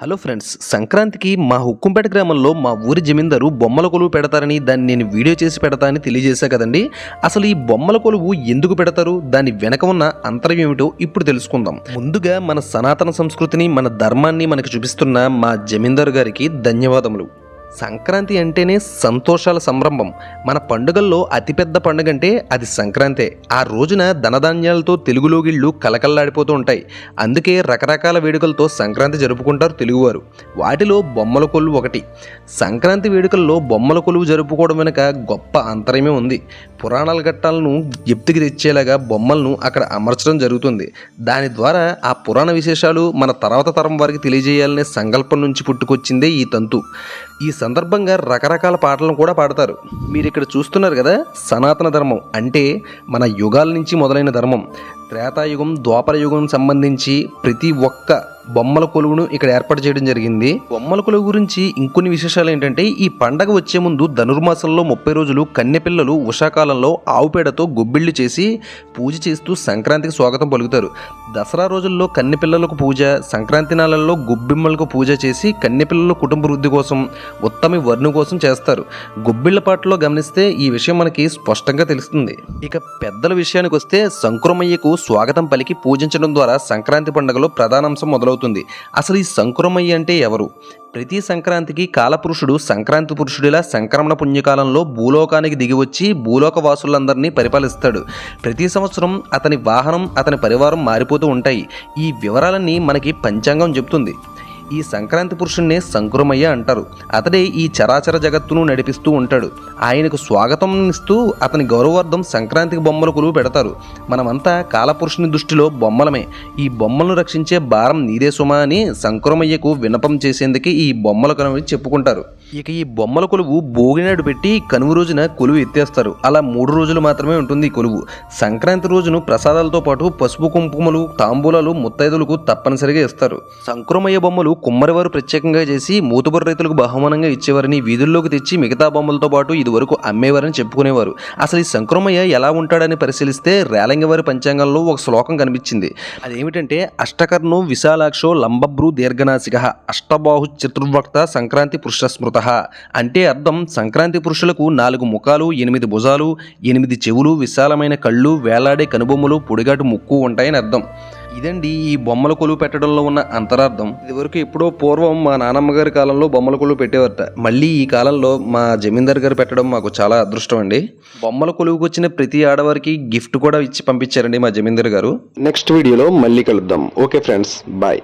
Hello friends సంక్రాంతికి మా హుక్కుంపేట గ్రామంలో మా ఊరి జమీందారు బొమ్మల కొలువు పెడతారని దాన్ని నేను వీడియో చేసి పెడతానని తెలియజేశా కదండి. అసలు ఈ బొమ్మల కొలువు ఎందుకు పెడతారు? దాని వెనక ఉన్న అంతరం ఏమిటో ఇప్పుడు తెలుసుకుందాం. ముందుగా మన సనాతన సంస్కృతిని మన ధర్మాన్ని మనకు చూపిస్తున్న మా జమీందారు గారికి ధన్యవాదములు. సంక్రాంతి అంటేనే సంతోషాల సంరంభం. మన పండుగల్లో అతిపెద్ద పండుగ అంటే అది సంక్రాంతే. ఆ రోజున ధనధాన్యాలతో తెలుగులోగిళ్ళు కలకల్లాడిపోతూ ఉంటాయి. అందుకే రకరకాల వేడుకలతో సంక్రాంతి జరుపుకుంటారు తెలుగువారు. వాటిలో బొమ్మల కొలువు ఒకటి. సంక్రాంతి వేడుకల్లో బొమ్మల కొలువు జరుపుకోవడం వెనుక గొప్ప అంతరమే ఉంది. పురాణాల ఘట్టాలను ఎప్తికి తెచ్చేలాగా బొమ్మలను అక్కడ అమర్చడం జరుగుతుంది. దాని ద్వారా ఆ పురాణ విశేషాలు మన తర్వాత తరం వారికి తెలియజేయాలనే సంకల్పం నుంచి పుట్టుకొచ్చిందే ఈ తంతు. ఈ సందర్భంగా రకరకాల పాటలను కూడా పాడతారు. మీరు ఇక్కడ చూస్తున్నారు కదా సనాతన ధర్మం. అంటే మన యుగాల నుంచి మొదలైన ధర్మం. త్రేతాయుగం ద్వాపర యుగం సంబంధించి ప్రతి ఒక్క బొమ్మల కొలువును ఇక్కడ ఏర్పాటు చేయడం జరిగింది. బొమ్మల కొలువు గురించి ఇంకొన్ని విశేషాలు ఏంటంటే ఈ పండగ వచ్చే ముందు ధనుర్మాసంలో ముప్పై రోజులు కన్నెపిల్లలు ఉషాకాలంలో ఆవుపేడతో గొబ్బిళ్ళు చేసి పూజ చేస్తూ సంక్రాంతికి స్వాగతం పలుకుతారు. దసరా రోజుల్లో కన్నెపిల్లలకు పూజ సంక్రాంతి నాలల్లో గొబ్బిమ్మలకు పూజ చేసి కన్నెపిల్లల కుటుంబ వృద్ధి కోసం ఉత్తమ వర్ణు కోసం చేస్తారు. గొబ్బిళ్ళ పాటలో గమనిస్తే ఈ విషయం మనకి స్పష్టంగా తెలుస్తుంది. ఇక పెద్దల విషయానికి వస్తే సంక్రమయ్యకు స్వాగతం పలికి పూజించడం ద్వారా సంక్రాంతి పండుగలో ప్రధానాంశం మొదలవుతుంది. అసలు ఈ సంక్రమయ్య అంటే ఎవరు? ప్రతి సంక్రాంతికి కాలపురుషుడు సంక్రాంతి పురుషుడిలా సంక్రమణ పుణ్యకాలంలో భూలోకానికి దిగివచ్చి భూలోక వాసులందరినీ పరిపాలిస్తాడు. ప్రతి సంవత్సరం అతని వాహనం అతని పరివారం మారిపోతూ ఉంటాయి. ఈ వివరాలన్నీ మనకి పంచాంగం చెప్తుంది. ఈ సంక్రాంతి పురుషుణ్ణి సంకురమయ్య అంటారు. అతడే ఈ చరాచర జగత్తును నడిపిస్తూ ఉంటాడు. ఆయనకు స్వాగతం ఇస్తూ అతని గౌరవార్థం సంక్రాంతికి బొమ్మల కొలువు పెడతారు. మనమంతా కాలపురుషుని దృష్టిలో బొమ్మలమే. ఈ బొమ్మలను రక్షించే భారం నీదే సుమా అని సంకురమయ్యకు విన్నపం చేసేందుకే ఈ బొమ్మల కొలువు చెప్పుకుంటారు. ఇక ఈ బొమ్మల కొలువు భోగినాడు పెట్టి కనుమ రోజున కొలువు ఎత్తేస్తారు. అలా మూడు రోజులు మాత్రమే ఉంటుంది ఈ కొలువు. సంక్రాంతి రోజును ప్రసాదాలతో పాటు పసుపు కుంకుమలు తాంబూలాలు ముత్తైదులకు తప్పనిసరిగా ఇస్తారు. సంక్రమయ్య బొమ్మలు కుమ్మరివారు ప్రత్యేకంగా చేసి మూతుబరు రైతులకు బహుమానంగా ఇచ్చేవారని వీధుల్లోకి తెచ్చి మిగతా బొమ్మలతో పాటు ఇదివరకు అమ్మేవారని చెప్పుకునేవారు. అసలు ఈ సంక్రమయ్య ఎలా ఉంటాడని పరిశీలిస్తే రేలంగివారి పంచాంగంలో ఒక శ్లోకం కనిపించింది. అదేమిటంటే అష్టకర్ణో విశాలాక్షో లంబభ్రు దీర్ఘనాశిక అష్టబాహు చతుర్వక్త సంక్రాంతి పురుష స్మృత అంటే అర్థం సంక్రాంతి పురుషులకు నాలుగు ముఖాలు ఎనిమిది భుజాలు ఎనిమిది చెవులు విశాలమైన కళ్ళు వేలాడే కనుబొమ్మలు పొడిగాటు ముక్కు ఉంటాయని అర్థం. ఇదండి ఈ బొమ్మల కొలువు పెట్టడంలో ఉన్న అంతరార్థం. ఇదివరకు ఎప్పుడో పూర్వం మా నానమ్మ గారి కాలంలో బొమ్మల కొలువు పెట్టేవారట. మళ్ళీ ఈ కాలంలో మా జమీందార్ గారు పెట్టడం మాకు చాలా అదృష్టం అండి. బొమ్మల కొలువుకు వచ్చిన ప్రతి ఆడవారికి గిఫ్ట్ కూడా ఇచ్చి పంపించారండి మా జమీందార్ గారు. నెక్స్ట్ వీడియోలో మళ్ళీ కలుద్దాం. Okay friends bye.